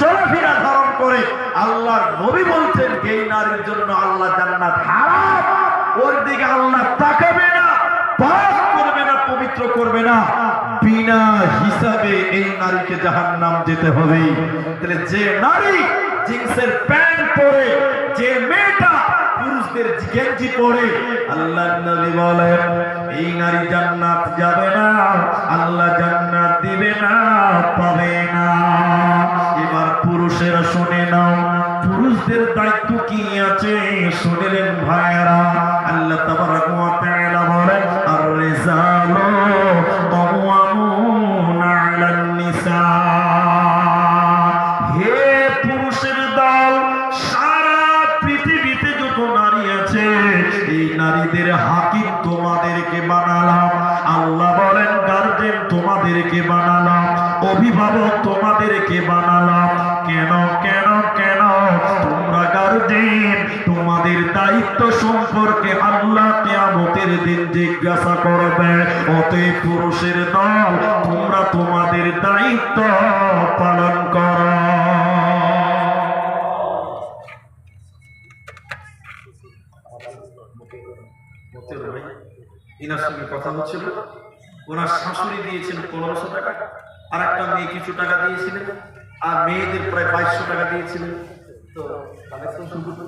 চলাফেরা ধারণ করে, আল্লাহ নবী বলছেন এই নারীর জন্য আল্লাহ জান্নাত হারাম, ওর দিকে আল্লাহ তাকাবে না, পাপ করবে না, পবিত্র করবে না। বিনা হিসাবে এই নারীকে জাহান্নাম যেতে হবে। তাহলে যে নারী জিন্সের প্যান্ট পরে, যে মেয়েটা পুরুষদের গেঞ্জি পরে আল্লাহ নবী বলেন, এই নারী জান্নাত যাবে না, আল্লাহ জান্নাত দিবে না, পাবে না। এবার পুরুষেরা শুনে নাও, পুরুষদের দায়িত্ব কি আছে? শুনলেন ভাইয়েরা, আল্লাহ এই নারীদের হাকিম তোমাদেরকে বানালাম। আল্লাহ বলেন, গার্জেন তোমাদেরকে বানালাম, অভিভাবক তোমাদেরকে বানালাম। কেন কেন কেন? তোমরা গার্জেন, তোমাদের দায়িত্ব সম্পর্কে আল্লাহ কিয়ামতের দিন জিজ্ঞাসা করবে। অতএব পুরুষের দল, তোমরা তোমাদের দায়িত্ব ইনার সঙ্গে কথা হচ্ছিল। ওনার শাশুড়ি দিয়েছেন পনেরোশো টাকা আর একটা মেয়ে কিছু টাকা দিয়েছিলেন আর মেয়েদের প্রায় বাইশশো টাকা দিয়েছিলেন তো কালেকশন শুরু করতে